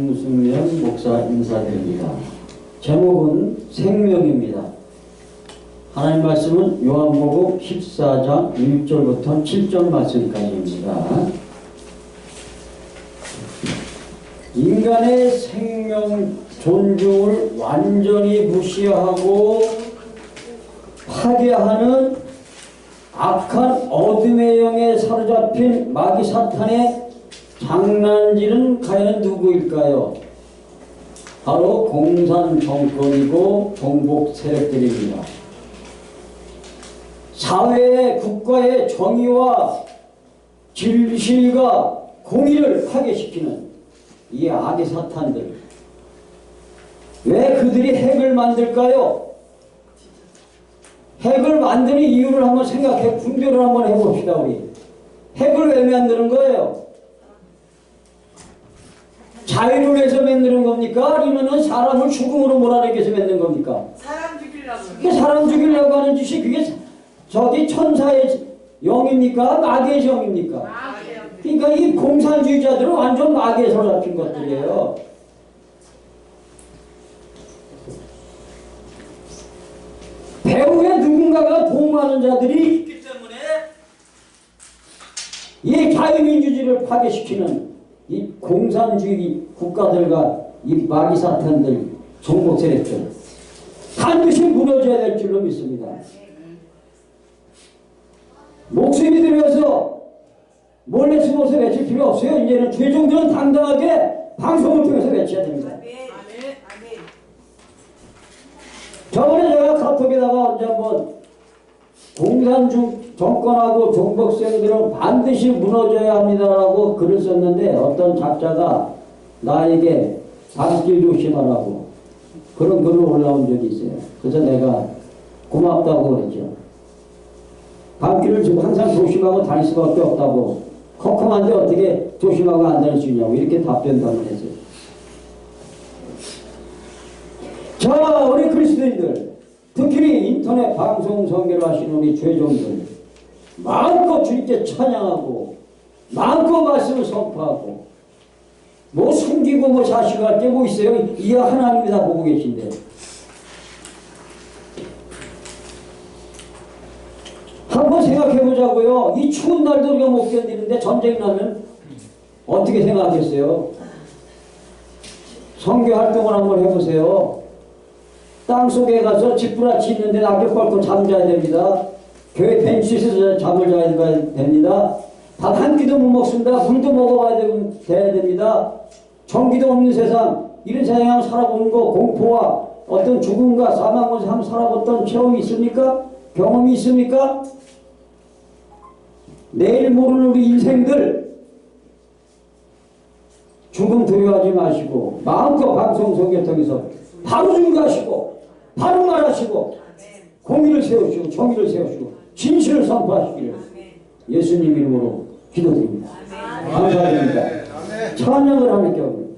홍승면 목사 인사드립니다. 제목은 생명입니다. 하나님 말씀은 요한복음 14장 1절부터 7절 말씀까지입니다. 인간의 생명 존중을 완전히 무시하고 파괴하는 악한 어둠의 영에 사로잡힌 마귀 사탄의 장난질은 과연 누구일까요? 바로 공산 정권이고 종북 세력들입니다. 사회의 국가의 정의와 진실과 공의를 파괴시키는 이 악의 사탄들 왜 그들이 핵을 만들까요? 핵을 만드는 이유를 한번 생각해 분별을 한번 해봅시다 우리 핵을 왜 만드는 거예요? 자유를 위해서 만드는 겁니까? 아니면 사람을 죽음으로 몰아내기 위해서 만드는 겁니까? 사람 죽이려고. 그 사람 죽이려고 하는 짓이 그게 저기 천사의 영입니까? 마귀의 영입니까? 그러니까 이 공산주의자들은 완전 마귀에 사로잡힌 것들이에요. 배후에 누군가가 도움하는 자들이 있기 때문에 이 자유민주주의를 파괴시키는 이 공산주의 국가들과 이 마귀 사탄들, 종북 세력들 반드시 무너져야 될 줄로 믿습니다. 목숨이 들여서 몰래 숨어서 외칠 필요 없어요. 이제는 죄종들은 당당하게 방송을 통해서 외쳐야 됩니다. 저번에 제가 카톡에다가 언제 한번 공산주 정권하고 종북생들은 반드시 무너져야 합니다라고 글을 썼는데 어떤 작자가 나에게 다스길 조심하라고 그런 글을 올라온 적이 있어요. 그래서 내가 고맙다고 그랬죠. 밤길을 지금 항상 조심하고 다닐 수밖에 없다고 컴컴한데 어떻게 조심하고 안 다닐 수 있냐고 이렇게 답변 답변했어요. 자, 우리 그리스도인들, 특히 인터넷 방송 선교를 하시는 우리 죄종들, 마음껏 주님께 찬양하고, 마음껏 말씀을 선포하고, 뭐 숨기고 뭐 자식을 할게 뭐 있어요? 이 하나님이 다 보고 계신데. 한번 생각해 보자고요. 이 추운 날도 우리가 못 견디는데 전쟁 나면 어떻게 생각하겠어요? 선교 활동을 한번 해보세요. 땅 속에 가서 집부라치 있는데 낙엽 밟고 잠자야 됩니다. 교회 벤치에서 잠을 자야 됩니다. 밥 한 끼도 못 먹습니다. 물도 먹어봐야 돼야 됩니다. 전기도 없는 세상, 이런 세상에 한번 살아보는 거, 공포와 어떤 죽음과 사망을 한번 살아봤던 체험이 있습니까? 경험이 있습니까? 내일 모르는 우리 인생들, 죽음 두려워하지 마시고, 마음껏 방송 속에 통해서 바로 증거하시고, 바로 말하시고, 공의를 세우시고, 정의를 세우시고, 진실을 선포하시기를 예수님 이름으로 기도드립니다. 감사드립니다. 찬양을 하니까